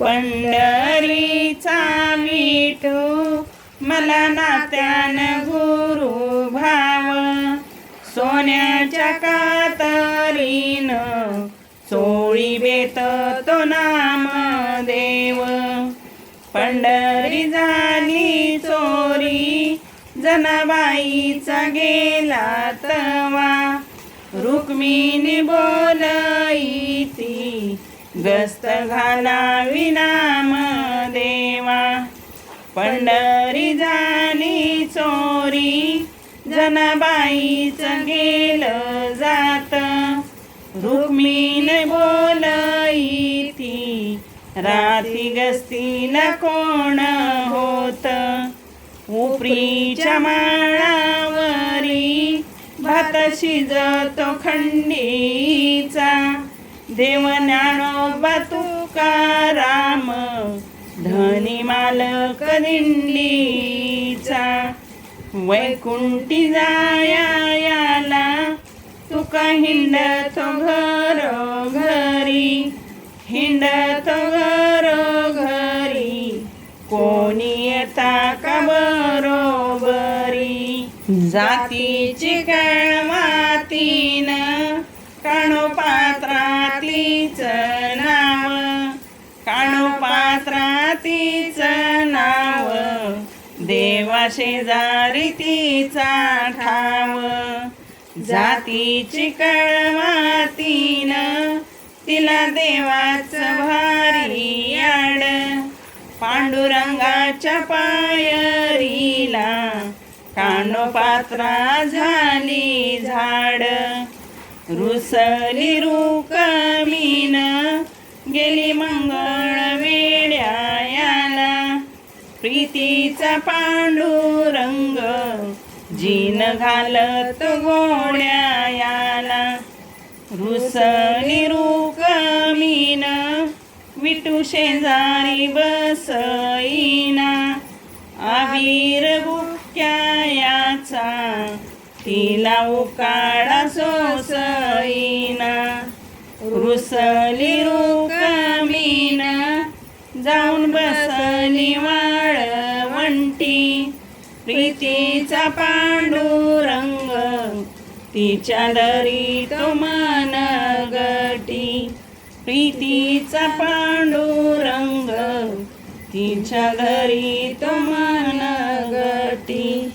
पंढरीचा विठू मला नात्यान गुरु भाव. सोन्याच्या कातरीन चोळी बेत तो नाम देव. पंढरी झाली चोरी जनाबाईचा गेला तवा. रुक्मिणी बोलईती गस्त घाला विनाम देवा. पंढरी झाली चोरी जनाबाईचं गेलं जात. रुक्मिणी बोलई ती रात्री गस्तीला कोण होत? उपरीच्या माळावरी भात शिजतो खंडी देव ज्ञानोबा तुकाराम धनी मालक दिंडीचा वैकुंठी जायाला तुका हिंडतो घर घरी हिंडतो घर घरी कोणी येता का बरोबरी? जातीची कळमातीन देवा शेजारी तिचा ठाव जातीची कळवातीन तिला देवाचं भारी आड. पांडुरंगाच्या पायरीला कानोपात्रा झाली झाड. रुसली रुकमीन गेली मंगळ तिचा पांडुरंग जीन घालत गोड्यायाला रुसली रुकमीन विटू शेजारी बसईना. आवीर बुक्यायाचा तिला उकाडा सोसईना. रुसली रुकमीन जाऊन बसली वा प्रीतीचा पांडुरंग तिच्या दरी तो मन गटी. प्रीतीचा पांडुरंग तिच्या दरी तो मन गटी.